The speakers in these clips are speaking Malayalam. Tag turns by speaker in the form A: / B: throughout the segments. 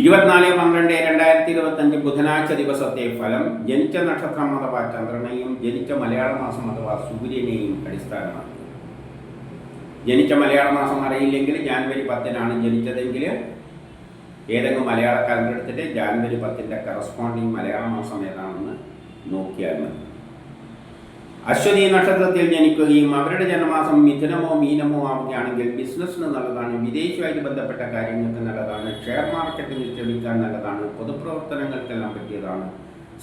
A: ഇരുപത്തിനാല് പന്ത്രണ്ട് രണ്ടായിരത്തി ഇരുപത്തഞ്ച് ബുധനാഴ്ച ദിവസത്തെ ഫലം ജനിച്ച നക്ഷത്രം അഥവാ ചന്ദ്രനെയും ജനിച്ച മലയാള മാസം അഥവാ സൂര്യനെയും അടിസ്ഥാനമാക്കി. ജനിച്ച മലയാള മാസം അറിയില്ലെങ്കിൽ ജാനുവരി പത്തിനാണ് ജനിച്ചതെങ്കിൽ ഏതെങ്കിലും മലയാള കലണ്ടെടുത്തിട്ട് ജാനുവരി പത്തിന്റെ കറസ്പോണ്ടിങ് മലയാള മാസം ഏതാണെന്ന് നോക്കിയാൽ മതി. അശ്വതി നക്ഷത്രത്തിൽ ജനിക്കുകയും അവരുടെ ജന്മമാസം മിഥുനമോ മീനമോ ആവുകയാണെങ്കിൽ ബിസിനസ്സിന് നല്ലതാണ് വിദേശവുമായിട്ട് ബന്ധപ്പെട്ട കാര്യങ്ങൾക്ക് നല്ലതാണ് ഷെയർ മാർക്കറ്റ് നിക്ഷേപിക്കാൻ നല്ലതാണ് പൊതുപ്രവർത്തനങ്ങൾക്കെല്ലാം പറ്റിയതാണ്.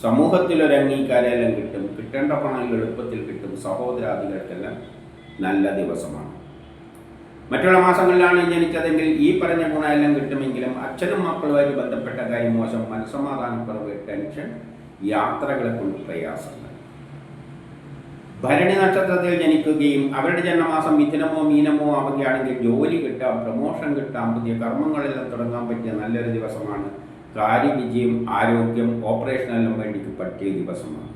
A: സമൂഹത്തിൽ ഒരു അംഗീകാരമെല്ലാം കിട്ടും കിട്ടേണ്ട പണം എളുപ്പത്തിൽ കിട്ടും സഹോദരാദികൾക്കെല്ലാം നല്ല ദിവസമാണ്. മറ്റുള്ള മാസങ്ങളിലാണ് ജനിച്ചതെങ്കിൽ ഈ പറഞ്ഞ ഗുണമെല്ലാം കിട്ടുമെങ്കിലും അച്ഛനും മക്കളുമായിട്ട് ബന്ധപ്പെട്ട കാര്യം മോശം മനസ്സമാധാനക്കുറവ് ടെൻഷൻ യാത്രകളെ കൊണ്ട് പ്രയാസങ്ങൾ. ഭരണി നക്ഷത്രത്തിൽ ജനിക്കുകയും അവരുടെ ജന്മമാസം മിഥുനമോ മീനമോ ആവുകയാണെങ്കിൽ ജോലി കിട്ടാം പ്രമോഷൻ കിട്ടാം പുതിയ കർമ്മങ്ങളെല്ലാം തുടങ്ങാൻ പറ്റിയ നല്ലൊരു ദിവസമാണ്. കാര്യവിജയം ആരോഗ്യം ഓപ്പറേഷനെല്ലാം വേണ്ടിക്ക് പറ്റിയ ദിവസമാണ്.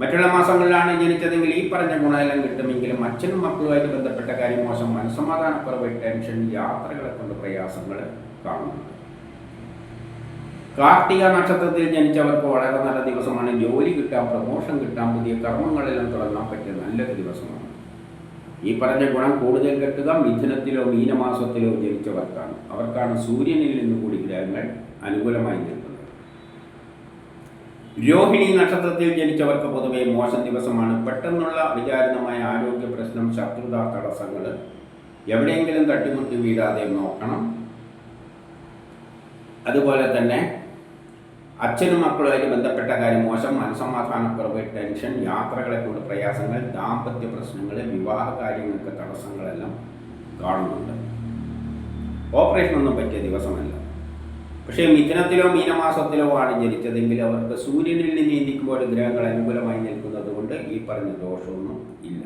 A: മറ്റുള്ള മാസങ്ങളിലാണ് ജനിച്ചതെങ്കിൽ ഈ പറഞ്ഞ ഗുണമെല്ലാം കിട്ടുമെങ്കിലും അച്ഛനും മക്കളുമായിട്ട് ബന്ധപ്പെട്ട കാര്യം മോശം മനസ്സമാധാനക്കുറവ് ടെൻഷൻ യാത്രകളെ കൊണ്ട് പ്രയാസങ്ങൾ കാണുന്നുണ്ട്. കാർത്തിക നക്ഷത്രത്തിൽ ജനിച്ചവർക്ക് വളരെ നല്ല ദിവസമാണ്. ജോലി കിട്ടാം പ്രമോഷൻ കിട്ടാം പുതിയ കർമ്മങ്ങളെല്ലാം തുടങ്ങാൻ പറ്റിയ നല്ലൊരു ദിവസമാണ്. ഈ പറഞ്ഞ ഗുണം കൂടുതൽ കിട്ടുക മിഥുനത്തിലോ മീനമാസത്തിലോ ജനിച്ചവർക്കാണ്. അവർക്കാണ് സൂര്യനിൽ നിന്ന് കൂടി ഗ്രഹങ്ങൾ അനുകൂലമായി നിൽക്കുന്നത്. രോഹിണി നക്ഷത്രത്തിൽ ജനിച്ചവർക്ക് പൊതുവെ മോശം ദിവസമാണ്. പെട്ടെന്നുള്ള വിചാരിതമായ ആരോഗ്യ പ്രശ്നം ശത്രുത തടസ്സങ്ങൾ എവിടെയെങ്കിലും തട്ടിമുട്ടി വീഴാതെ നോക്കണം. അതുപോലെ തന്നെ അച്ഛനും മക്കളുമായി ബന്ധപ്പെട്ട കാര്യം മോശം മനസമാധാനക്കുറവ് ടെൻഷൻ യാത്രകളെ കൊണ്ട് പ്രയാസങ്ങൾ ദാമ്പത്യ പ്രശ്നങ്ങൾ വിവാഹ കാര്യങ്ങൾക്ക് തടസ്സങ്ങളെല്ലാം കാണുന്നുണ്ട്. ഓപ്പറേഷൻ ഒന്നും പറ്റിയ ദിവസമല്ല. പക്ഷേ മിഥുനത്തിലോ മീനമാസത്തിലോ ആണ് ജനിച്ചതെങ്കിൽ അവർക്ക് സൂര്യനിൽ നിന്ന് നീന്തിക്കുമ്പോൾ ഗ്രഹങ്ങൾ അനുകൂലമായി നിൽക്കുന്നത് കൊണ്ട് ഈ പറഞ്ഞ ദോഷമൊന്നും ഇല്ല.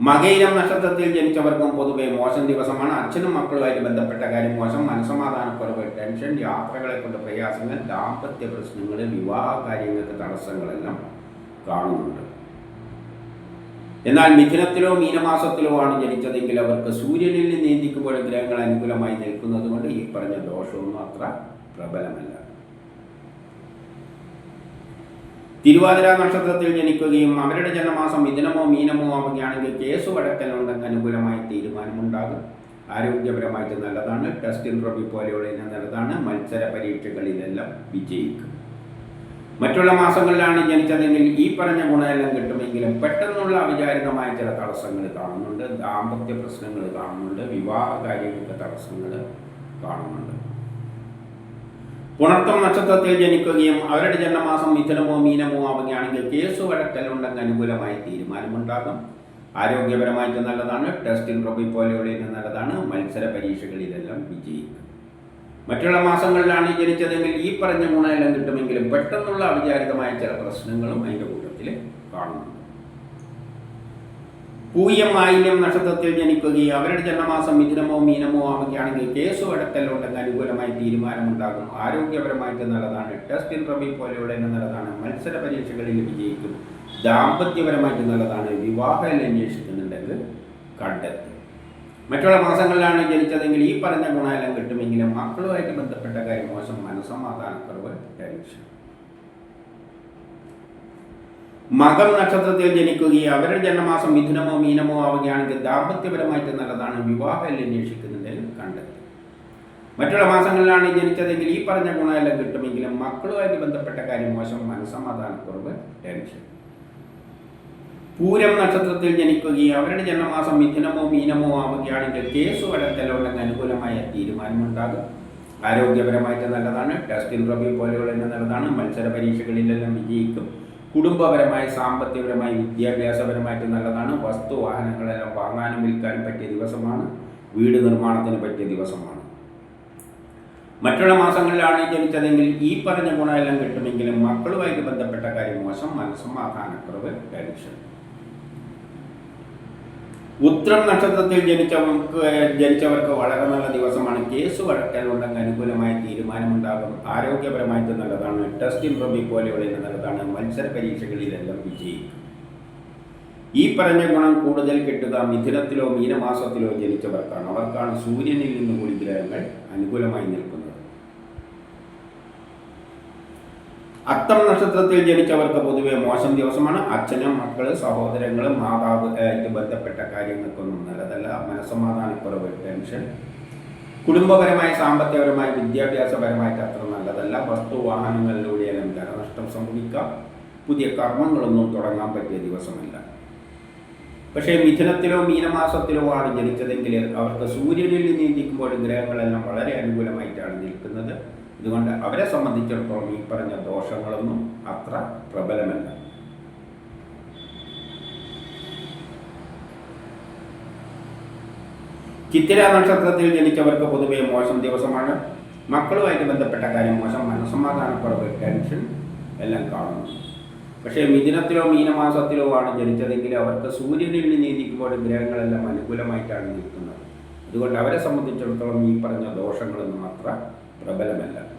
A: മകയിലം നക്ഷത്രത്തിൽ ജനിച്ചവർക്കും പൊതുവെ മോശം ദിവസമാണ്. അച്ഛനും മക്കളുമായിട്ട് ബന്ധപ്പെട്ട കാര്യം മോശം മനസമാധാനക്കുറവ് ടെൻഷൻ യാത്രകളെ കൊണ്ട് പ്രയാസങ്ങൾ ദാമ്പത്യ പ്രശ്നങ്ങൾ വിവാഹ കാര്യങ്ങൾക്ക് തടസ്സങ്ങളെല്ലാം കാണുന്നുണ്ട്. എന്നാൽ മിഥുനത്തിലോ മീനമാസത്തിലോ ആണ് ജനിച്ചതെങ്കിൽ അവർക്ക് സൂര്യനിൽ നീന്തിക്കുമ്പോൾ ഗ്രഹങ്ങൾ അനുകൂലമായി നിൽക്കുന്നത് കൊണ്ട് ഈ പറഞ്ഞ ദോഷമൊന്നും അത്ര പ്രബലമല്ല. തിരുവാതിര നക്ഷത്രത്തിൽ ജനിക്കുകയും അവരുടെ ജന്മമാസം മിഥുനമോ മീനമോ ആവുകയാണെങ്കിൽ കേസ് വഴക്കലുണ്ടെങ്കിൽ അനുകൂലമായി തീരുമാനമുണ്ടാകും. ആരോഗ്യപരമായിട്ട് നല്ലതാണ്. ടെസ്റ്റ് ഇൻട്രോബി പോലെയുള്ള നല്ലതാണ്. മത്സര പരീക്ഷകളിലെല്ലാം വിജയിക്കും. മറ്റുള്ള മാസങ്ങളിലാണ് ജനിച്ചതെങ്കിൽ ഈ പറഞ്ഞ ഗുണമെല്ലാം കിട്ടുമെങ്കിലും പെട്ടെന്നുള്ള അവിചാരിതമായ ചില തടസ്സങ്ങൾ കാണുന്നുണ്ട്. ദാമ്പത്യ പ്രശ്നങ്ങൾ കാണുന്നുണ്ട്. വിവാഹ കാര്യങ്ങൾക്ക് തടസ്സങ്ങൾ കാണുന്നുണ്ട്. പുണർത്തം നക്ഷത്രത്തിൽ ജനിക്കുകയും അവരുടെ ജന്മമാസം മിഥുനമോ മീനമോ ആവുകയാണെങ്കിൽ കേസ് വഴക്കലുണ്ടെങ്കിൽ അനുകൂലമായ തീരുമാനമുണ്ടാകും. ആരോഗ്യപരമായിട്ട് നല്ലതാണ്. ടെസ്റ്റിംഗ് ഇൻട്രോബി പോലെയുള്ള നല്ലതാണ്. മത്സര പരീക്ഷകളിലെല്ലാം വിജയിക്കും. മറ്റുള്ള മാസങ്ങളിലാണ് ജനിച്ചതെങ്കിൽ ഈ പറഞ്ഞ ഗുണമെല്ലാം കിട്ടുമെങ്കിലും പെട്ടെന്നുള്ള അവിചാരിതമായ ചില പ്രശ്നങ്ങളും അതിന്റെ കൂട്ടത്തിൽ കാണുന്നുണ്ട്. പൂയം ആയില്യം നക്ഷത്രത്തിൽ ജനിക്കുകയും അവരുടെ ജന്മമാസം മിഥുനമോ മീനമോ ആവുകയാണെങ്കിൽ കേസ് വഴക്കലുണ്ടെങ്കിൽ അനുകൂലമായി തീരുമാനമുണ്ടാകും. ആരോഗ്യപരമായിട്ട് നല്ലതാണ്. ടെസ്റ്റ് ഇൻട്രവ്യൂ പോലെയുള്ള നല്ലതാണ്. മത്സര പരീക്ഷകളിൽ വിജയിക്കും. ദാമ്പത്യപരമായിട്ട് നല്ലതാണ്. വിവാഹം അന്വേഷിക്കുന്നുണ്ടെങ്കിൽ കണ്ടെത്തും. മറ്റുള്ള മാസങ്ങളിലാണ് ജനിച്ചതെങ്കിൽ ഈ പറഞ്ഞ ഗുണമെല്ലാം കിട്ടുമെങ്കിലും മക്കളുമായിട്ട് ബന്ധപ്പെട്ട കാര്യം മോശം മനസ്സമാധാനക്കുറവ് ടെൻഷൻ. മകം നക്ഷത്രത്തിൽ ജനിക്കുകയും അവരുടെ ജന്മമാസം മിഥുനമോ മീനമോ ആവുകയാണെങ്കിൽ ദാമ്പത്യപരമായിട്ട് നല്ലതാണ്. വിവാഹം അന്വേഷിക്കുന്നുണ്ടെങ്കിൽ കണ്ടത് മറ്റുള്ള മാസങ്ങളിലാണ് ജനിച്ചതെങ്കിൽ ഈ പറഞ്ഞ ഗുണമെല്ലാം കിട്ടുമെങ്കിലും മക്കളുമായിട്ട് ബന്ധപ്പെട്ട കാര്യം മോശം. മനസ്സമാധാനക്കുറവ് ടെൻഷൻ. പൂരം നക്ഷത്രത്തിൽ ജനിക്കുകയും അവരുടെ ജന്മമാസം മിഥുനമോ മീനമോ ആവുകയാണെങ്കിൽ കേസ് വഴക്കലുണ്ടെങ്കിൽ അനുകൂലമായ തീരുമാനമുണ്ടാകും. ആരോഗ്യപരമായിട്ട് നല്ലതാണ്. ടെസ്റ്റ് ഇൻട്രവ്യൂ പോലെയുള്ള നല്ലതാണ്. മത്സര പരീക്ഷകളിലെല്ലാം വിജയിക്കും. കുടുംബപരമായി സാമ്പത്തികപരമായി വിദ്യാഭ്യാസപരമായിട്ട് നല്ലതാണ്. വസ്തു വാഹനങ്ങളെല്ലാം വാങ്ങാനും വിൽക്കാനും പറ്റിയ ദിവസമാണ്. വീട് നിർമ്മാണത്തിന് പറ്റിയ ദിവസമാണ്. മറ്റുള്ള മാസങ്ങളിലാണ് ജനിച്ചതെങ്കിൽ ഈ പറഞ്ഞ ഗുണമെല്ലാം കിട്ടുമെങ്കിലും മക്കളുമായിട്ട് ബന്ധപ്പെട്ട കാര്യം മോശം. മനസ്സമാധാനക്കുറവ് ടെൻഷൻ. ഉത്രം നക്ഷത്രത്തിൽ ജനിച്ചവർക്ക് ജനിച്ചവർക്ക് വളരെ നല്ല ദിവസമാണ്. കേസ് വഴക്കലുണ്ടെങ്കിൽ അനുകൂലമായ തീരുമാനമുണ്ടാകും. ആരോഗ്യപരമായിട്ട് നല്ലതാണ്. ടെസ്റ്റ് ഇൻട്രോബി പോലെയുള്ള നല്ലതാണ്. മത്സര പരീക്ഷകളിലെല്ലാം വിജയിക്കും. ഈ പറഞ്ഞ ഗുണം കൂടുതൽ കിട്ടുക മിഥുനത്തിലോ മീനമാസത്തിലോ ജനിച്ചവർക്കാണ്. അവർക്കാണ് സൂര്യനിൽ നിന്ന് കൂടി ഗ്രഹങ്ങൾ അനുകൂലമായി നിൽക്കുന്നത്. അത്തം നക്ഷത്രത്തിൽ ജനിച്ചവർക്ക് പൊതുവെ മോശം ദിവസമാണ്. അച്ഛനും മക്കൾ സഹോദരങ്ങളും മാതാവ് ആയിട്ട് ബന്ധപ്പെട്ട കാര്യങ്ങൾക്കൊന്നും നല്ലതല്ല. മനസ്സമാധാനക്കുറവ് ടെൻഷൻ. കുടുംബപരമായി സാമ്പത്തികപരമായി വിദ്യാഭ്യാസപരമായിട്ട് അത്ര നല്ലതല്ല. വസ്തു വാഹനങ്ങളിലൂടെയെല്ലാം ധനനഷ്ടം സംഭവിക്കാം. പുതിയ കർമ്മങ്ങളൊന്നും തുടങ്ങാൻ പറ്റിയ ദിവസമല്ല. പക്ഷേ മിഥുനത്തിലോ മീനമാസത്തിലോ ആണ് ജനിച്ചതെങ്കിൽ അവർക്ക് സൂര്യനിൽ നീന്തിക്കുമ്പോൾ ഗ്രഹങ്ങളെല്ലാം വളരെ അനുകൂലമായിട്ടാണ് നിൽക്കുന്നത്. ഇതുകൊണ്ട് അവരെ സംബന്ധിച്ചിടത്തോളം ഈ പറഞ്ഞ ദോഷങ്ങളൊന്നും അത്ര പ്രബലമല്ല. ചിത്തിര നക്ഷത്രത്തിൽ ജനിച്ചവർക്ക് പൊതുവെ മോശം ദിവസമാണ്. മക്കളുമായിട്ട് ബന്ധപ്പെട്ട കാര്യം മോശം മനസ്സമാധാനക്കുറവ് ടെൻഷൻ എല്ലാം കാണുന്നു. പക്ഷേ മിഥുനത്തിലോ മീനമാസത്തിലോ ആണ് ജനിച്ചതെങ്കിൽ അവർക്ക് സൂര്യനിൽ നീതിക്കുമ്പോൾ ഗ്രഹങ്ങളെല്ലാം അനുകൂലമായിട്ടാണ് നിൽക്കുന്നത്. അതുകൊണ്ട് അവരെ സംബന്ധിച്ചിടത്തോളം ഈ പറഞ്ഞ ദോഷങ്ങളൊന്നും അത്ര പ്രബലമല്ല.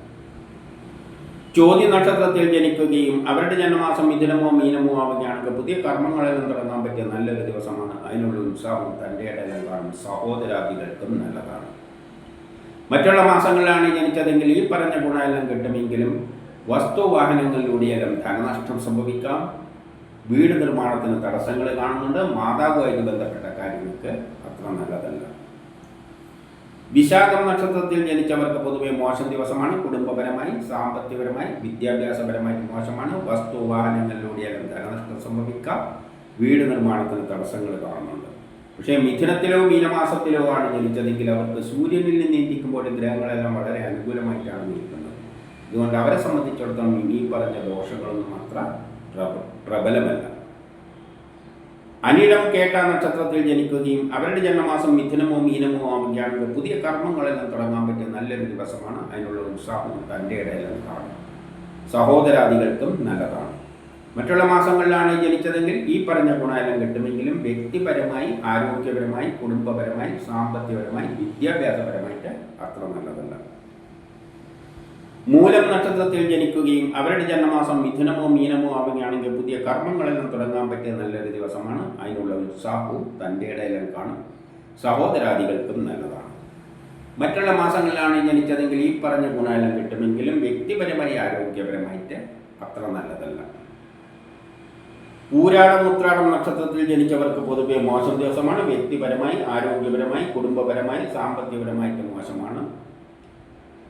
A: ചോദ്യ നക്ഷത്രത്തിൽ ജനിക്കുകയും അവരുടെ ജന്മമാസം മിഥുനമോ മീനമോ ആവുകയാണെങ്കിൽ പുതിയ കർമ്മങ്ങളെല്ലാം തുടങ്ങാൻ പറ്റിയ നല്ലൊരു ദിവസമാണ്. അതിനുള്ള ഉത്സാഹവും തന്റെ ഇടയിലും സഹോദരാദികൾക്കും നല്ലതാണ്. മറ്റുള്ള മാസങ്ങളിലാണ് ജനിച്ചതെങ്കിൽ ഈ പറഞ്ഞ ഗുണമെല്ലാം കിട്ടുമെങ്കിലും വസ്തുവാഹനങ്ങളിലൂടെയെല്ലാം ധനനഷ്ടം സംഭവിക്കാം. വീട് നിർമ്മാണത്തിന് തടസ്സങ്ങൾ കാണുന്നുണ്ട്. മാതാവുമായിട്ട് ബന്ധപ്പെട്ട കാര്യങ്ങൾക്ക് അത്ര നല്ലതല്ല. വിശാഖം നക്ഷത്രത്തിൽ ജനിച്ചവർക്ക് പൊതുവെ മോശം ദിവസമാണ്. കുടുംബപരമായി സാമ്പത്തികപരമായി വിദ്യാഭ്യാസപരമായി മോശമാണ്. വസ്തു വാഹനങ്ങളിലൂടെയെല്ലാം ധനനഷ്ടം സംഭവിക്കാം. വീട് നിർമ്മാണത്തിന് തടസ്സങ്ങൾ കാണുന്നുണ്ട്. പക്ഷേ മിഥുനത്തിലോ മീനമാസത്തിലോ ആണ് ജനിച്ചതെങ്കിൽ അവർക്ക് സൂര്യനിൽ നിന്ന് ഇരിക്കുമ്പോൾ ഗ്രഹങ്ങളെല്ലാം വളരെ അനുകൂലമായിട്ടാണ് നിൽക്കുന്നത്. അതുകൊണ്ട് അവരെ സംബന്ധിച്ചിടത്തോളം ഇനി പറഞ്ഞ ദോഷങ്ങളൊന്നും അത്ര പ്രബലമല്ല. അനിടം കേട്ട നക്ഷത്രത്തിൽ ജനിക്കുകയും അവരുടെ ജന്മമാസം മിഥുനമോ മീനമോ ആവുകയാണെങ്കിൽ പുതിയ കർമ്മങ്ങളെല്ലാം തുടങ്ങാൻ പറ്റിയ നല്ലൊരു ദിവസമാണ്. അതിനുള്ള ഉത്സാഹം തന്റെ ഇടയിലും കാണും. സഹോദരാദികൾക്കും നല്ലതാണ്. മറ്റുള്ള മാസങ്ങളിലാണ് ജനിച്ചതെങ്കിൽ ഈ പറഞ്ഞ ഗുണമെല്ലാം കിട്ടുമെങ്കിലും വ്യക്തിപരമായി ആരോഗ്യപരമായി കുടുംബപരമായി സാമ്പത്തികപരമായി വിദ്യാഭ്യാസപരമായിട്ട് അത്ര നല്ലതല്ല. മൂലം നക്ഷത്രത്തിൽ ജനിക്കുകയും അവരുടെ ജന്മമാസം മിഥുനമോ മീനമോ ആവുകയാണെങ്കിൽ പുതിയ കർമ്മങ്ങളെല്ലാം തുടങ്ങാൻ പറ്റിയ നല്ലൊരു ദിവസമാണ്. അതിനുള്ള ഉത്സാഹവും തന്റെ ഇടയിലും കാണും. സഹോദരാദികൾക്കും നല്ലതാണ്. മറ്റുള്ള മാസങ്ങളിലാണ് ജനിച്ചതെങ്കിൽ ഈ പറഞ്ഞ ഗുണമെല്ലാം കിട്ടുമെങ്കിലും വ്യക്തിപരമായി ആരോഗ്യപരമായിട്ട് അത്ര നല്ലതല്ല. പൂരാടം ഉത്രാടം നക്ഷത്രത്തിൽ ജനിച്ചവർക്ക് പൊതുവെ മോശം ദിവസമാണ്. വ്യക്തിപരമായി ആരോഗ്യപരമായി കുടുംബപരമായി സാമ്പത്തികപരമായിട്ട് മോശമാണ്.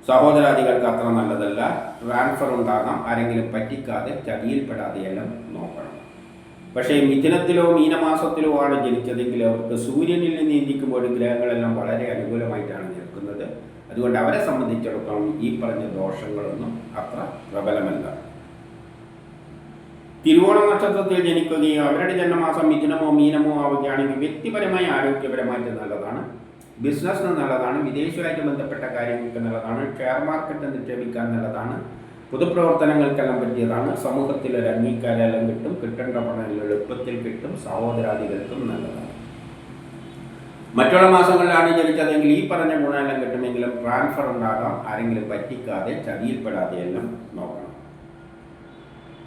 A: സഹോദരാദികൾക്ക് അത്ര നല്ലതല്ല. ട്രാൻസ്ഫർ ഉണ്ടാകാം. ആരെങ്കിലും പറ്റിക്കാതെ ചതിയിൽപ്പെടാതെയെല്ലാം നോക്കണം. പക്ഷേ മിഥുനത്തിലോ മീനമാസത്തിലോ ആണ് ജനിച്ചതെങ്കിൽ അവർക്ക് സൂര്യനിൽ നിന്ന് നീന്തിക്കുമ്പോൾ ഗ്രഹങ്ങളെല്ലാം വളരെ അനുകൂലമായിട്ടാണ് നിൽക്കുന്നത്. അതുകൊണ്ട് അവരെ സംബന്ധിച്ചിടത്തോളം ഈ പറഞ്ഞ ദോഷങ്ങളൊന്നും അത്ര പ്രബലമല്ല. തിരുവോണ നക്ഷത്രത്തിൽ ജനിക്കുകയും അവരുടെ ജന്മമാസം മിഥുനമോ മീനമോ ആവുകയാണെങ്കിൽ വ്യക്തിപരമായി ആരോഗ്യപരമായിട്ട് നല്ലതാണ്. ബിസിനസ്സിന് എന്നുള്ളതാണ് വിദേശമായിട്ട് ബന്ധപ്പെട്ട കാര്യങ്ങൾക്ക് എന്നുള്ളതാണ് ഷെയർ മാർക്കറ്റ് നിക്ഷേപിക്കാൻ എന്നുള്ളതാണ് പൊതുപ്രവർത്തനങ്ങൾക്കെല്ലാം പറ്റിയതാണ്. സമൂഹത്തിൽ ഒരു അംഗീകാരമെല്ലാം കിട്ടും കിട്ടേണ്ട പണം എളുപ്പത്തിൽ കിട്ടും സഹോദരാദികൾക്കും നല്ലതാണ്. മറ്റുള്ള മാസങ്ങളിലാണ് ജനിച്ചതെങ്കിൽ ഈ പറഞ്ഞ ഗുണമെല്ലാം കിട്ടുമെങ്കിലും ട്രാൻസ്ഫർ ഉണ്ടാകാം ആരെങ്കിലും പറ്റിക്കാതെ ചതിയിൽപ്പെടാതെ എല്ലാം നോക്കണം.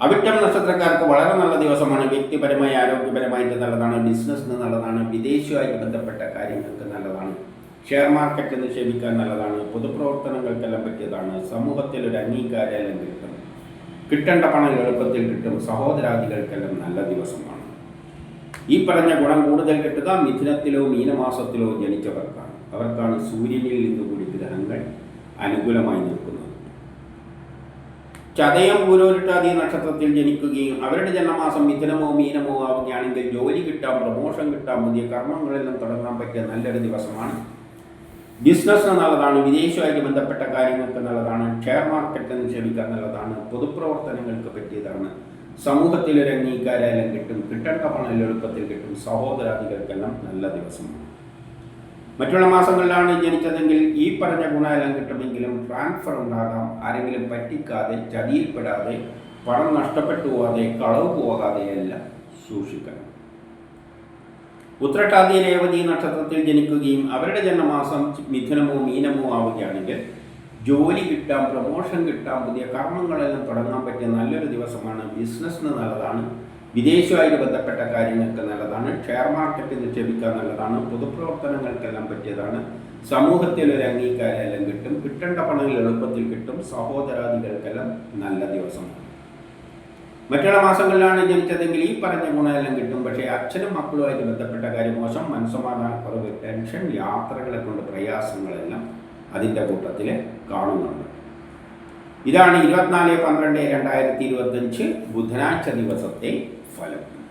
A: അവിട്ടം നക്ഷത്രക്കാർക്ക് വളരെ നല്ല ദിവസമാണ്. വ്യക്തിപരമായി ആരോഗ്യപരമായിട്ട് നല്ലതാണ്. ബിസിനസ്സിന് നല്ലതാണ്. വിദേശവുമായിട്ട് ബന്ധപ്പെട്ട കാര്യങ്ങൾക്ക് നല്ലതാണ്. ഷെയർ മാർക്കറ്റ് നിക്ഷേപിക്കാൻ നല്ലതാണ്. പൊതുപ്രവർത്തനങ്ങൾക്കെല്ലാം പറ്റിയതാണ്. സമൂഹത്തിൽ ഒരു അംഗീകാരം കിട്ടും. കിട്ടേണ്ട പണം എളുപ്പത്തിൽ കിട്ടും. സഹോദരാദികൾക്കെല്ലാം നല്ല ദിവസമാണ്. ഈ പറഞ്ഞ ഗുണം കൂടുതൽ കിട്ടുക മിഥുനത്തിലോ മീനമാസത്തിലോ ജനിച്ചവർക്കാണ്. അവർക്കാണ് സൂര്യനിൽ നിന്നുകൂടി ഗ്രഹങ്ങൾ അനുകൂലമായി നിൽക്കുന്നത്. ചതയം പൂരോരിട്ടാതി നക്ഷത്രത്തിൽ ജനിക്കുകയും അവരുടെ ജന്മമാസം മിഥുനമോ മീനമോ ആവുകയാണെങ്കിൽ ജോലി കിട്ടാം പ്രമോഷൻ കിട്ടാം പുതിയ കർമ്മങ്ങളെല്ലാം തുടങ്ങാൻ പറ്റിയ നല്ലൊരു ദിവസമാണ് ബിസിനസ്സിന് എന്നുള്ളതാണ് വിദേശവുമായിട്ട് ബന്ധപ്പെട്ട കാര്യങ്ങൾക്ക് എന്നുള്ളതാണ് ഷെയർ മാർക്കറ്റ് നിക്ഷേപിക്കാൻ എന്നുള്ളതാണ് പൊതുപ്രവർത്തനങ്ങൾക്ക് പറ്റിയതാണ്. സമൂഹത്തിൽ ഒരു അംഗീകാരം കിട്ടും കിട്ടേണ്ട പണം എളുപ്പത്തിൽ കിട്ടും സഹോദരാദികൾക്കെല്ലാം നല്ല ദിവസമാണ് മറ്റുള്ള മാസങ്ങളിലാണ് ജനിച്ചതെങ്കിൽ ഈ പറഞ്ഞ ഗുണമെല്ലാം കിട്ടുമെങ്കിലും ട്രാൻസ്ഫർ ഉണ്ടാകാം ആരെങ്കിലും പറ്റിക്കാതെ ചതിയിൽപ്പെടാതെ പണം നഷ്ടപ്പെട്ടു പോകാതെ കളവ് പോകാതെ എല്ലാം സൂക്ഷിക്കണം. ഉത്രട്ടാതി രേവതി നക്ഷത്രത്തിൽ ജനിക്കുകയും അവരുടെ ജന്മമാസം മിഥുനമോ മീനമോ ആവുകയാണെങ്കിൽ ജോലി കിട്ടാം പ്രൊമോഷൻ കിട്ടാം പുതിയ കർമ്മങ്ങളെല്ലാം തുടങ്ങാൻ പറ്റിയ നല്ലൊരു ദിവസമാണ്. ബിസിനസ്സിന് നല്ലതാണ്. വിദേശവുമായിട്ട് ബന്ധപ്പെട്ട കാര്യങ്ങൾക്ക് നല്ലതാണ്. ഷെയർ മാർക്കറ്റിൽ നിക്ഷേപിക്കാൻ നല്ലതാണ്. പൊതുപ്രവർത്തനങ്ങൾക്കെല്ലാം പറ്റിയതാണ്. സമൂഹത്തിൽ ഒരു അംഗീകാരം എല്ലാം കിട്ടും. കിട്ടേണ്ട പണം എളുപ്പത്തിൽ കിട്ടും. സഹോദരാദികൾക്കെല്ലാം നല്ല ദിവസമാണ്. മറ്റുള്ള മാസങ്ങളിലാണ് ജനിച്ചതെങ്കിൽ ഈ പറഞ്ഞ ഗുണമെല്ലാം കിട്ടും. പക്ഷേ അച്ഛനും മക്കളുമായിട്ട് ബന്ധപ്പെട്ട കാര്യം മോശം. മനസ്സമാധാനക്കുറവ് ടെൻഷൻ യാത്രകളെ കൊണ്ട് പ്രയാസങ്ങളെല്ലാം അതിന്റെ കൂട്ടത്തിൽ കാണുന്നുണ്ട്. ഇതാണ് ഇരുപത്തിനാല് പന്ത്രണ്ട് രണ്ടായിരത്തി ഇരുപത്തഞ്ച് ബുധനാഴ്ച ദിവസത്തെ ഫലം.